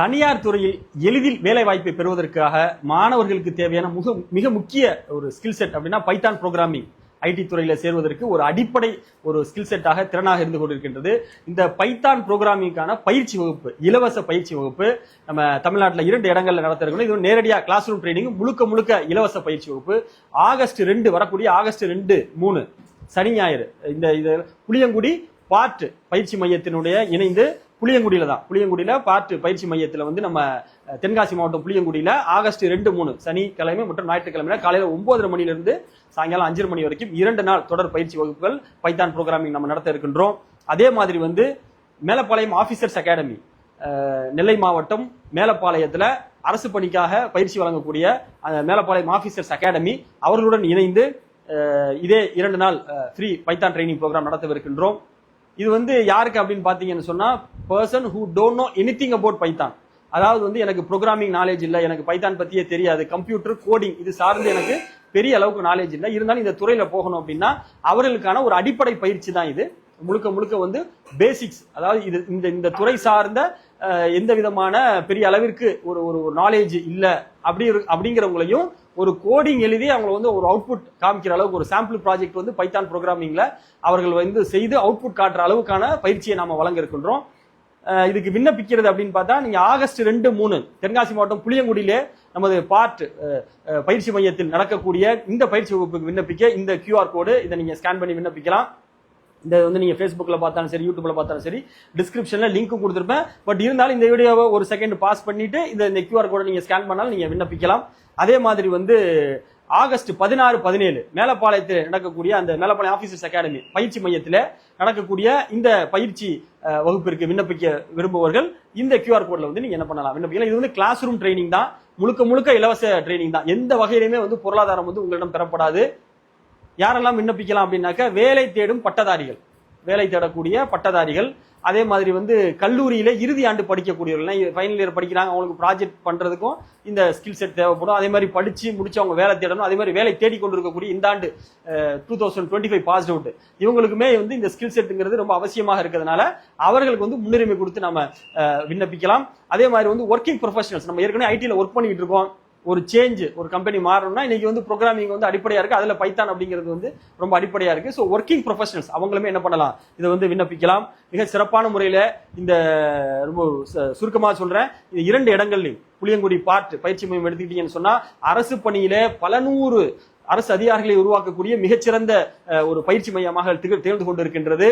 தனியார் துறையில் எளிதில் வேலை வாய்ப்பை பெறுவதற்காக மாணவர்களுக்கு தேவையான மிக மிக முக்கிய ஒரு ஸ்கில் செட் அப்படின்னா பைத்தான் ப்ரோக்ராமிங் ஐடி துறையில் சேர்வதற்கு ஒரு அடிப்படை ஒரு ஸ்கில் செட்டாக திறனாக இருந்து கொண்டிருக்கின்றது. இந்த பைத்தான் ப்ரோக்ராமிங்கான பயிற்சி வகுப்பு இலவச பயிற்சி வகுப்பு நம்ம தமிழ்நாட்டில் இரண்டு இடங்கள்ல நடத்திருக்கணும் இது நேரடியாக கிளாஸ் ரூம் ட்ரைனிங் முழுக்க முழுக்க இலவச பயிற்சி வகுப்பு. ஆகஸ்ட் ரெண்டு வரக்கூடிய ஆகஸ்ட் ரெண்டு மூணு சனி ஞாயிறு. இந்த இது புளியங்குடி பாட்டு பயிற்சி மையத்தினுடைய இணைந்து புளியங்குடியில தான். புளியங்குடியில பாட்டு பயிற்சி மையத்துல வந்து நம்ம தென்காசி மாவட்டம் புளியங்குடியில ஆகஸ்ட் ரெண்டு மூணு சனிக்கிழமை மற்றும் ஞாயிற்றுக்கிழமை காலையில ஒன்பதரை மணில சாயங்காலம் அஞ்சரை மணி வரைக்கும் இரண்டு நாள் தொடர் பயிற்சி வகுப்புகள் பைத்தான் ப்ரோக்ராமிங் நம்ம நடத்த இருக்கின்றோம். அதே மாதிரி வந்து மேலப்பாளையம் ஆஃபீஸர்ஸ் அகாடமி நெல்லை மாவட்டம் மேலப்பாளையத்துல அரசு பணிக்காக பயிற்சி வழங்கக்கூடிய அந்த மேலப்பாளையம் ஆஃபீஸர்ஸ் அகாடமி அவர்களுடன் இணைந்து இதே இரண்டு நாள் ஃப்ரீ பைத்தான் ட்ரைனிங் ப்ரோக்ராம் நடத்தவிருக்கின்றோம். இது வந்து யாருக்கு அப்படின்னு பாத்தீங்கன்னு சொன்னா person who don't know anything about Python அதாவது வந்து எனக்கு ப்ரோக்ராமிங் நாலேஜ் இல்லை எனக்கு பைத்தான் பத்தியே தெரியாது கம்ப்யூட்டர் கோடிங் இது சார்ந்து எனக்கு பெரிய அளவுக்கு நாலேஜ் இல்லை. இருந்தாலும் இந்த துறையில போகணும் அப்படின்னா அவர்களுக்கான ஒரு அடிப்படை பயிற்சி தான் இது. முழுக்க முழுக்க வந்து பேசிக்ஸ் அதாவது இது இந்த இந்த துறை சார்ந்த எந்த விதமான பெரிய அளவிற்கு ஒரு ஒரு நாலேஜ் இல்லை. அப்படி அப்படிங்கிறவங்களையும் ஒரு கோடிங் எழுதி அவங்களை வந்து ஒரு அவுட்புட் காமிக்கிற அளவுக்கு ஒரு சாம்பிள் ப்ராஜெக்ட் வந்து பைத்தான் ப்ரோக்ராமிங்ல அவர்கள் வந்து செய்து அவுட்புட் காட்டுற அளவுக்கான பயிற்சியை நாம வழங்க இருக்கின்றோம் இதுக்கு விண்ணப்பிக்கிறது அப்படின்னு பார்த்தா நீங்க ஆகஸ்ட் ரெண்டு மூணு தென்காசி மாவட்டம் புளியங்குடியிலே நமது பார்ட் பயிற்சி மையத்தில் நடக்கக்கூடிய இந்த பயிற்சி வகுப்புக்கு விண்ணப்பிக்க இந்த கியூஆர் கோடு இதை நீங்க ஸ்கேன் பண்ணி விண்ணப்பிக்கலாம். இந்த வந்து நீங்க ஃபேஸ்புக்கில் பார்த்தாலும் சரி யூடியூப்ல பார்த்தாலும் சரி டிஸ்கிரிப்ஷன்ல லிங்க்கும் கொடுத்துருப்பேன். பட் இருந்தாலும் இந்த வீடியோவை ஒரு செகண்ட் பாஸ் பண்ணிட்டு இந்த இந்த கியூஆர் கோடை நீங்க ஸ்கேன் பண்ணாலும் நீங்க விண்ணப்பிக்கலாம். அதே மாதிரி வந்து ஆகஸ்ட் பதினாறு பதினேழு மேலப்பாளையத்தில் நடக்கக்கூடிய அந்த மேலப்பாளையம் ஆபீசர்ஸ் அகாடமி பயிற்சி மையத்தில் நடக்கக்கூடிய இந்த பயிற்சி வகுப்பிற்கு விண்ணப்பிக்க விரும்புபவர்கள் இந்த கியூஆர் கோட்ல வந்து நீங்க என்ன பண்ணலாம்? விண்ணப்பிக்கலாம். இது வந்து கிளாஸ் ரூம் ட்ரைனிங் தான். முழுக்க முழுக்க இலவச ட்ரைனிங் தான். எந்த வகையிலுமே வந்து பொருளாதாரம் வந்து உங்களிடம் பெறப்படாது. யாரெல்லாம் விண்ணப்பிக்கலாம் அப்படின்னாக்க வேலை தேடும் பட்டதாரிகள். வேலை தேடக்கூடிய பட்டதாரிகள். அதே மாதிரி வந்து கல்லூரியில இறுதி ஆண்டு படிக்கக்கூடியவர்கள் ஃபைனல் இயர் படிக்கிறாங்க அவங்களுக்கு ப்ராஜெக்ட் பண்றதுக்கும் இந்த ஸ்கில் செட் தேவைப்படும். அதே மாதிரி படிச்சு முடிச்சு அவங்க வேலை தேடணும். அதே மாதிரி வேலை தேடி கொண்டிருக்கக்கூடிய இந்த ஆண்டு two thousand twenty five pass out இவங்களுக்குமே வந்து இந்த ஸ்கில் செட்டுங்கிறது ரொம்ப அவசியமாக இருக்கிறதுனால அவர்களுக்கு வந்து முன்னுரிமை கொடுத்து நம்ம விண்ணப்பிக்கலாம். அதே மாதிரி வந்து ஒர்க்கிங் ப்ரொஃபஷனல்ஸ் நம்ம ஏற்கனவே ஐடியில் ஒர்க் பண்ணிக்கிட்டு இருக்கோம். ஒரு சேஞ்ச் ஒரு கம்பெனி மாறணும்னா இன்னைக்கு வந்து ப்ரோக்ராமிங் வந்து அடிப்படையா இருக்கு. அதுல பைத்தான் அப்படிங்கிறது வந்து ரொம்ப அடிப்படையா இருக்கு. ஸோ ஒர்க்கிங் ப்ரொஃபஷனல்ஸ் அவங்களுமே என்ன பண்ணலாம்? இதை வந்து விண்ணப்பிக்கலாம். மிக சிறப்பான முறையில இந்த ரொம்ப சு- சுருக்கமா சொல்றேன். இது இரண்டு இடங்கள்லையும் புளியங்குடி பார்ட் பயிற்சி மையம் எடுத்துக்கிட்டீங்கன்னு சொன்னா அரசு பணியில பல நூறு அரசு அதிகாரிகளை உருவாக்கக்கூடிய மிகச்சிறந்த ஒரு பயிற்சி மையமாக திகழ் திகழ்ந்து கொண்டிருக்கின்றது.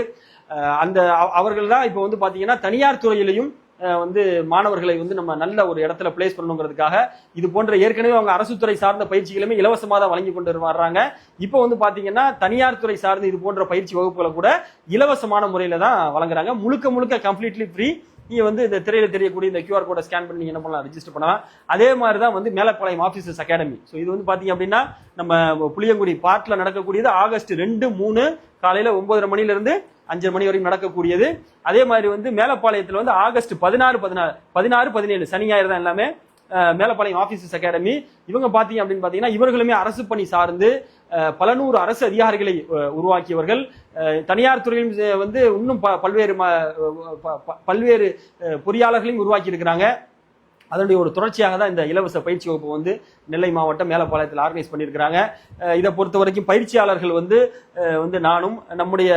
அந்த அவர்கள் தான் இப்போ வந்து பாத்தீங்கன்னா தனியார் துறையிலையும் வந்து மாணவர்களை வந்து நம்ம நல்ல ஒரு இடத்துல பிளேஸ் பண்ணணுங்கிறதுக்காக இது போன்ற ஏற்கனவே அவங்க அரசு துறை சார்ந்த பயிற்சிகளுமே இலவசமாக தான் வழங்கி கொண்டு வர்றாங்க இப்போ வந்து பார்த்தீங்கன்னா தனியார் துறை சார்ந்து இது போன்ற பயிற்சி வகுப்புகளை கூட இலவசமான முறையில் தான் வழங்குறாங்க. முழுக்க முழுக்க கம்ப்ளீட்லி ஃப்ரீ நீங்க வந்து இந்த திரையில தெரியக்கூடிய இந்த கியூஆர் கோடை ஸ்கேன் பண்ணி என்ன பண்ணலாம் ரெஜிஸ்டர் பண்ணலாம். அதே மாதிரி தான் வந்து மேலப்பாளையம் ஆஃபீஸர்ஸ் அகாடமி ஸோ இது வந்து பாத்தீங்க அப்படின்னா நம்ம புளியங்குடி பார்ட்ல நடக்கக்கூடியது ஆகஸ்ட் ரெண்டு மூணு காலையில ஒன்பதரை மணிலேருந்து அஞ்சரை மணி வரைக்கும் நடக்கக்கூடியது. அதே மாதிரி வந்து மேலப்பாளையத்தில் வந்து ஆகஸ்ட் பதினாறு பதினாறு பதினாறு பதினேழு சனி ஞாயிறு தான் எல்லாமே மேலப்பாளையம் ஆஃபீஸர்ஸ் அகாடமி. இவங்க பார்த்தீங்க அப்படின்னு பார்த்தீங்கன்னா இவர்களுமே அரசு பணி சார்ந்து பல நூறு அரசு அதிகாரிகளை உருவாக்கியவர்கள். தனியார் துறையிலும் வந்து இன்னும் ப- பல்வேறு பல்வேறு பொறியாளர்களையும் உருவாக்கி இருக்கிறாங்க அதனுடைய ஒரு தொடர்ச்சியாக தான் இந்த இலவச பயிற்சி வகுப்பு வந்து நெல்லை மாவட்டம் மேலப்பாளையத்தில் ஆர்கனைஸ் பண்ணியிருக்கிறாங்க. இதை பொறுத்த வரைக்கும் பயிற்சியாளர்கள் வந்து வந்து நானும் நம்முடைய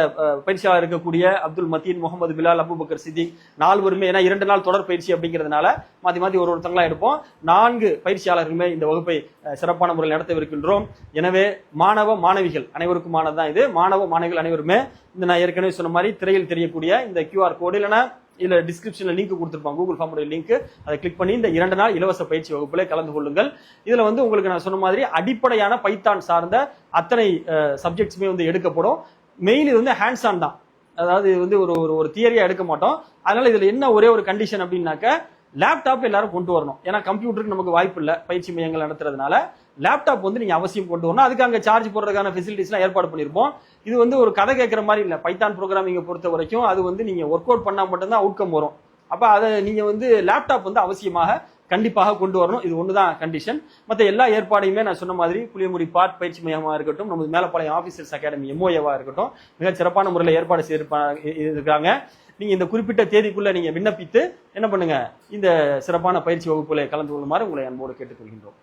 பயிற்சியாளர் இருக்கக்கூடிய அப்துல் மத்தீன் முகமது பிலால் அபுபக்கர் சித்திக் நால்வருமே ஏன்னா இரண்டு நாள் தொடர் பயிற்சி அப்படிங்கிறதுனால மாத்தி மாத்தி ஒரு ஒருத்தங்களா எடுப்போம். நான்கு பயிற்சியாளர்களுமே இந்த வகுப்பை சிறப்பான முறையில் நடத்தவிருக்கின்றோம் எனவே மாணவ மாணவிகள் அனைவருக்குமானது தான் இது. மாணவ மாணவிகள் அனைவருமே இந்த நான் ஏற்கனவே சொன்ன மாதிரி திரையில் தெரியக்கூடிய இந்த கியூஆர் கோடு இல்லைன்னா இல்ல டிஸ்கிரிப்ஷன்ல லிங்க் கொடுத்துருப்பாங்க. கூகுள் ஃபார்முடைய லிங்க் அதை கிளிக் பண்ணி இந்த இரண்டு நாள் இலவச பயிற்சி வகுப்புல கலந்து கொள்ளுங்கள். இதுல வந்து உங்களுக்கு நான் சொன்ன மாதிரி அடிப்படையான பைத்தான் சார்ந்த அத்தனை சப்ஜெக்ட்ஸுமே வந்து எடுக்கப்படும். மெயின் இது வந்து ஹேண்ட்ஸ் ஆன் தான். அதாவது இது வந்து ஒரு ஒரு- ஒரு தியரியா எடுக்க மாட்டோம். அதனால இதுல என்ன ஒரே ஒரு கண்டிஷன் அப்படின்னாக்க லேப்டாப் எல்லாரும் கொண்டு வரணும். ஏன்னா கம்ப்யூட்டருக்கு நமக்கு வாய்ப்பு இல்லை பயிற்சி மையங்கள் நடத்துறதுனால. லேப்டாப் வந்து நீங்க அவசியம் கொண்டு வரணும். அதுக்கு அங்கே சார்ஜ் போடுறதுக்கான ஃபெசிலிட்டிஸ்லாம் ஏற்பாடு பண்ணியிருப்போம் இது வந்து ஒரு கதை கேட்குற மாதிரி இல்லை. பைத்தான் ப்ரோக்ராமிங்கை பொறுத்த வரைக்கும் அது வந்து நீங்க ஒர்க் அவுட் பண்ணா மட்டும்தான் அவுட்கம் வரும். அப்போ அதை நீங்க வந்து லேப்டாப் வந்து அவசியமாக கண்டிப்பாக கொண்டு வரணும். இது ஒன்று தான் கண்டிஷன் மற்ற எல்லா ஏற்பாடையுமே நான் சொன்ன மாதிரி புளியமுடி பாட் பயிற்சி மையமாக இருக்கட்டும் நமது மேலப்பாளையம் ஆஃபீஸர்ஸ் அகாடமி எம்ஓஏவாக இருக்கட்டும் மிக சிறப்பான முறையில் ஏற்பாடு செய்திருப்பாங்க இருக்காங்க இந்த குறிப்பிட்ட தேதிக்குள்ளே நீங்கள் விண்ணப்பித்து என்ன பண்ணுங்கள் இந்த சிறப்பான பயிற்சி வகுப்புல கலந்து கொள்ளுமாறு உங்களை அன்போடு கேட்டுக்கொள்கின்றோம்.